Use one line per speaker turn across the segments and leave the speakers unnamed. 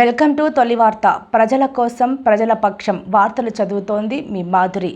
Welcome to తొలి వార్త. ప్రజల కోసం ప్రజల పక్షం వార్తలు చదువుతోంది మీ మాధురి.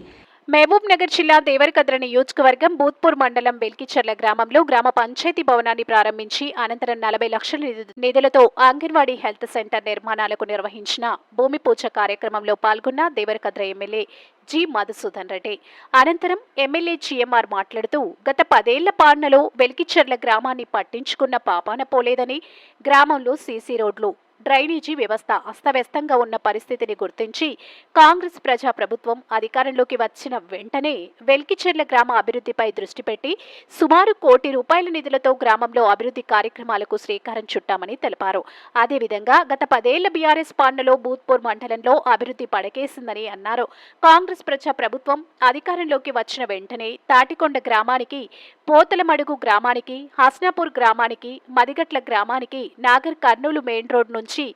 మహబూబ్ నగర్ జిల్లా దేవరకద్ర నియోజకవర్గం బూత్పూర్ మండలం బెల్కిచర్ల గ్రామంలో గ్రామ పంచాయతీ భవనాన్ని ప్రారంభించి అనంతరం నలభై లక్షల నిధులతో అంగన్వాడీ హెల్త్ సెంటర్ నిర్మాణాలకు నిర్వహించిన భూమి పూజ కార్యక్రమంలో పాల్గొన్న దేవరకద్ర ఎమ్మెల్యే జి మధుసూదన్ రెడ్డి. అనంతరం ఎమ్మెల్యే జిఎంఆర్ మాట్లాడుతూ గత పదేళ్ళ పాలనలో వెల్కిచర్ల గ్రామాన్ని పట్టించుకున్న పాపాన పోలేదని గ్రామంలో సీసీ రోడ్లు డ్రైనేజీ వ్యవస్థ అస్తవ్యస్తంగా ఉన్న పరిస్థితిని గుర్తించి కాంగ్రెస్ ప్రజా ప్రభుత్వం అధికారంలోకి వచ్చిన వెంటనే వెల్కిచెర్ల గ్రామ అభివృద్ధిపై దృష్టి పెట్టి సుమారు కోటి రూపాయల నిధులతో గ్రామంలో అభివృద్ధి కార్యక్రమాలకు శ్రీకారం చుట్టామని తెలిపారు. అదేవిధంగా గత పదేళ్ళ బీఆర్ఎస్ పాలనలో బూత్పూర్ మండలంలో అభివృద్ధి పడకేసిందని అన్నారు. కాంగ్రెస్ ప్రజా ప్రభుత్వం అధికారంలోకి వచ్చిన వెంటనే తాటికొండ గ్రామానికి పోతలమడుగు గ్రామానికి హస్నాపూర్ గ్రామానికి మదిగట్ల గ్రామానికి నాగర్ కర్నూలు మెయిన్ రోడ్ నుంచి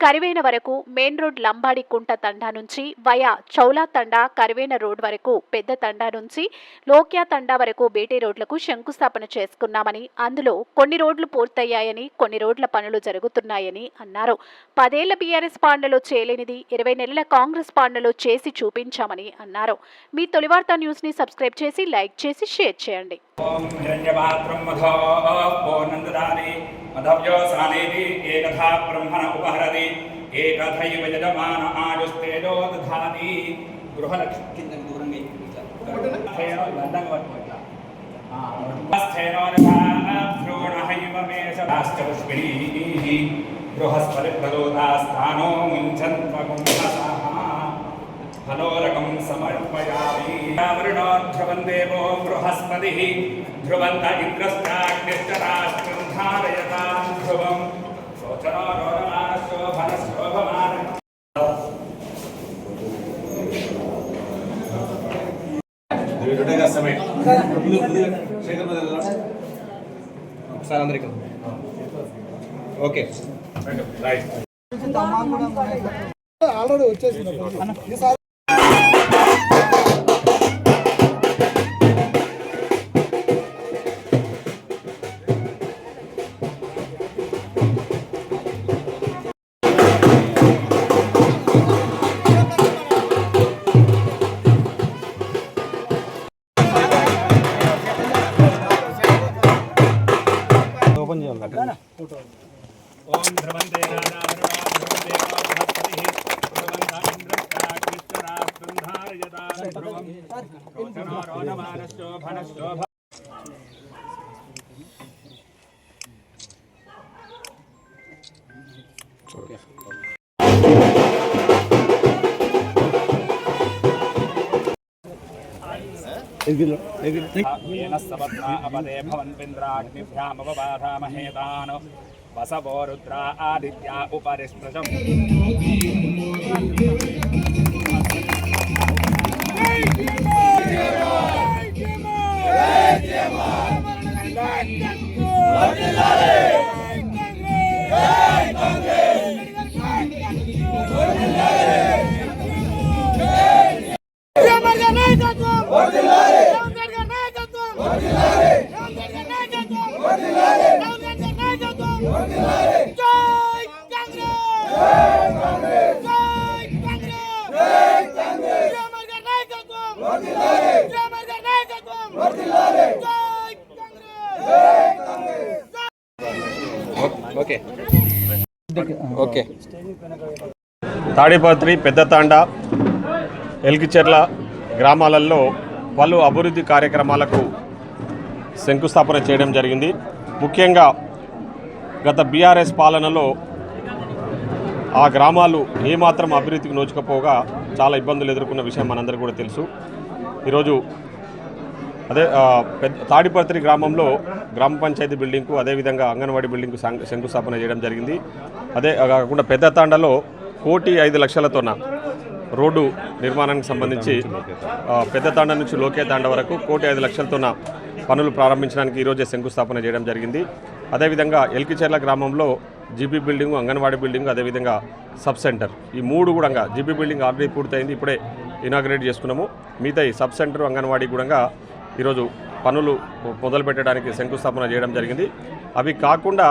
కరివేన వరకు మెయిన్ రోడ్ లంబాడి కుంట తండా నుంచి వయా చౌలా తండా కరివేన రోడ్ వరకు పెద్ద తండా నుంచి లోక్యా తండా వరకు బీటీ రోడ్లకు శంకుస్థాపన చేసుకున్నామని అందులో కొన్ని రోడ్లు పూర్తయ్యాయని కొన్ని రోడ్ల పనులు జరుగుతున్నాయని అన్నారు. పదేళ్ళ బీఆర్ఎస్ పాండలో చేయలేనిది ఇరవై నెలల కాంగ్రెస్ పాండలో చేసి చూపించామని అన్నారు. మీ తొలివార్త న్యూస్ని సబ్స్క్రైబ్ చేసి లైక్ చేసి షేర్ చేయండి.
अधव्योसानेति एकथा ब्रह्मण उपहरति एकथैव यजमान आयुस्तेजो दधाति गृहलक्ष्मी किञ्चन दूरङ्गै ्रोणहैवमेषाश्चपुष्पिणीः बृहस्पतिप्रदोदास्थानो मुञ्चन्त्वगुम्हसाः फलोरकं समर्पयामि वरुणो ध्रुवन्देवो बृहस्पतिः ध्रुवन्त इन्द्रश्चाग्निश्च राष्ट्र శోచనో రోదమాన శోభన శోభమాన
ఒకసారి అందరికీ ఓకే. రైట్. ఓపెన్
येन सपत्ना अपदे भवन्विन्द्राग्निभ्यामवबाधामहेतान् वसवो रुद्रा आदित्या उपरिस्पृशम् ఓటేయాలి
ఓకే. ఓకే.
తాడిపత్రి పెద్దతాండ ఎల్కిచెర్ల గ్రామాలలో పలు అభివృద్ధి కార్యక్రమాలకు శంకుస్థాపన చేయడం జరిగింది. ముఖ్యంగా గత బీఆర్ఎస్ పాలనలో ఆ గ్రామాలు ఏమాత్రం అభివృద్ధికి నోచుకపోగా చాలా ఇబ్బందులు ఎదుర్కొన్న విషయం మనందరికీ కూడా తెలుసు. ఈరోజు అదే పెద్ద తాడిపత్రి గ్రామంలో గ్రామ పంచాయతీ బిల్డింగ్కు అదేవిధంగా అంగన్వాడీ బిల్డింగ్కు శం- శంకుస్థాపన చేయడం జరిగింది. అదే కాకుండా పెద్ద తాండలో కోటి ఐదు లక్షలతోన రోడ్డు నిర్మాణానికి సంబంధించి పెద్ద తాండ నుంచి లోకే తాండ వరకు కోటి ఐదు లక్షలతోన పనులు ప్రారంభించడానికి ఈరోజే శంకుస్థాపన చేయడం జరిగింది. అదేవిధంగా ఎల్కిచెర్ల గ్రామంలో జీబీ బిల్డింగ్ అంగన్వాడీ బిల్డింగ్ అదేవిధంగా సబ్ సెంటర్ ఈ మూడు కూడా జీబీ బిల్డింగ్ ఆల్రెడీ పూర్తయింది. ఇప్పుడే ఇనాగ్రేట్ చేసుకున్నాము. మిగతా ఈ సబ్ సెంటర్ అంగన్వాడీ కూడా ఈరోజు పనులు మొదలు పెట్టడానికి శంకుస్థాపన చేయడం జరిగింది. అవి కాకుండా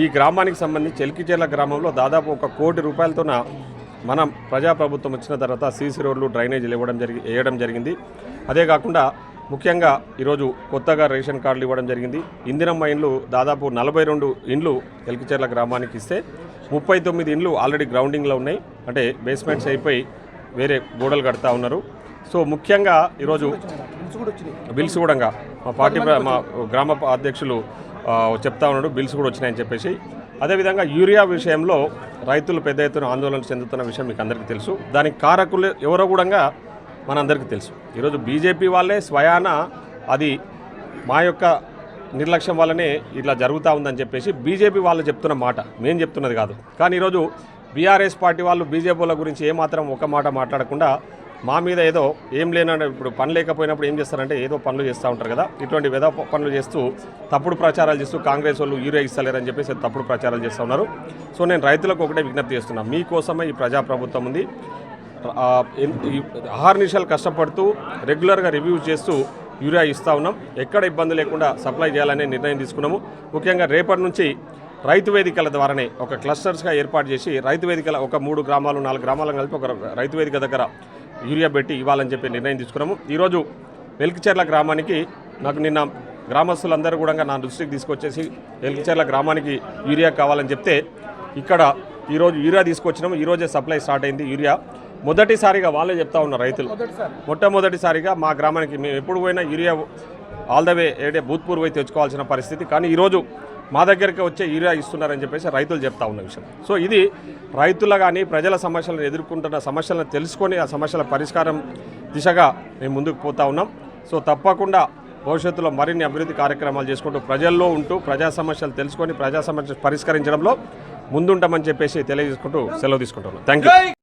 ఈ గ్రామానికి సంబంధించి ఎల్కిచేర్ల గ్రామంలో దాదాపు ఒక కోటి రూపాయలతోన మనం ప్రజాప్రభుత్వం వచ్చిన తర్వాత సీసీ రోడ్లు డ్రైనేజీలు ఇవ్వడం జరిగి వేయడం జరిగింది. అదే కాకుండా ముఖ్యంగా ఈరోజు కొత్తగా రేషన్ కార్డులు ఇవ్వడం జరిగింది. ఇందిరమ్మ ఇండ్లు దాదాపు నలభై రెండు ఇండ్లు ఎల్కిచెర్ల గ్రామానికి ఇస్తే ముప్పై తొమ్మిది ఇండ్లు ఆల్రెడీ గ్రౌండింగ్లో ఉన్నాయి. అంటే బేస్మెంట్స్ అయిపోయి వేరే గోడలు కడతా ఉన్నారు. సో ముఖ్యంగా ఈరోజు బిల్స్ కూడా మా పార్టీ ప్ర- మా గ్రామ అధ్యక్షులు చెప్తా ఉన్నాడు బిల్స్ కూడా వచ్చినాయని చెప్పేసి. అదేవిధంగా యూరియా విషయంలో రైతులు పెద్ద ఎత్తున ఆందోళన చెందుతున్న విషయం మీకు అందరికీ తెలుసు. దానికి కారకులు ఎవరో కూడా మనందరికీ తెలుసు. ఈరోజు బీజేపీ వాళ్ళే స్వయాన అది మా యొక్క నిర్లక్ష్యం వల్లనే ఇట్లా జరుగుతూ ఉందని చెప్పేసి బీజేపీ వాళ్ళు చెప్తున్న మాట. మేము చెప్తున్నది కాదు. కానీ ఈరోజు బీఆర్ఎస్ పార్టీ వాళ్ళు బీజేపీ వాళ్ళ గురించి ఏమాత్రం ఒక మాట మాట్లాడకుండా మా మీద ఏదో ఏం లేనంటే ఇప్పుడు పని లేకపోయినప్పుడు ఏం చేస్తారంటే ఏదో పనులు చేస్తూ ఉంటారు కదా. ఇటువంటి విధ పనులు చేస్తూ తప్పుడు ప్రచారాలు చేస్తూ కాంగ్రెస్ వాళ్ళు యూరియా ఇస్తలేరని చెప్పేసి తప్పుడు ప్రచారాలు చేస్తూ ఉన్నారు. సో నేను రైతులకు ఒకటే విజ్ఞప్తి చేస్తున్నాను మీకోసమే ఈ ప్రజాప్రభుత్వం ఉంది. ఆ, కష్టపడుతూ రెగ్యులర్గా రివ్యూ చేస్తూ యూరియా ఇస్తూ ఉన్నాం. ఎక్కడ ఇబ్బంది లేకుండా సప్లై చేయాలనే నిర్ణయం తీసుకున్నాము. ముఖ్యంగా రేపటి నుంచి రైతు వేదికల ద్వారానే ఒక క్లస్టర్స్గా ఏర్పాటు చేసి రైతు వేదికల ఒక మూడు గ్రామాలు నాలుగు గ్రామాలను కలిపి ఒక రైతు వేదిక దగ్గర యూరియా పెట్టి ఇవ్వాలని చెప్పి నిర్ణయం తీసుకున్నాము. ఈరోజు వెల్కిచెర్ల గ్రామానికి నాకు నిన్న గ్రామస్తులందరూ కూడా నా దృష్టికి తీసుకొచ్చేసి వెల్కిచెర్ల గ్రామానికి యూరియా కావాలని చెప్తే ఇక్కడ ఈరోజు యూరియా తీసుకొచ్చినాము. ఈరోజే సప్లై స్టార్ట్ అయింది యూరియా. మొదటిసారిగా వాళ్ళే చెప్తా ఉన్నారు రైతులు. మొట్టమొదటిసారిగా మా గ్రామానికి మేము ఎప్పుడు పోయినా యూరియా ఆల్ ద వే ఏడే భూత్పూర్ తెచ్చుకోవాల్సిన పరిస్థితి. కానీ ఈరోజు మా దగ్గరికి వచ్చే ఈరియా ఇస్తున్నారని చెప్పేసి రైతులు చెప్తా ఉన్న విషయం. సో ఇది రైతుల కానీ ప్రజల సమస్యలను ఎదుర్కొంటున్న సమస్యలను తెలుసుకొని ఆ సమస్యల పరిష్కారం దిశగా మేము ముందుకు పోతా ఉన్నాం. సో తప్పకుండా భవిష్యత్తులో మరిన్ని అభివృద్ధి కార్యక్రమాలు చేసుకుంటూ ప్రజల్లో ఉంటూ ప్రజా సమస్యలు తెలుసుకొని ప్రజా సమస్యలు పరిష్కరించడంలో ముందుంటామని చెప్పేసి తెలియజేసుకుంటూ సెలవు తీసుకుంటున్నాం. Thank you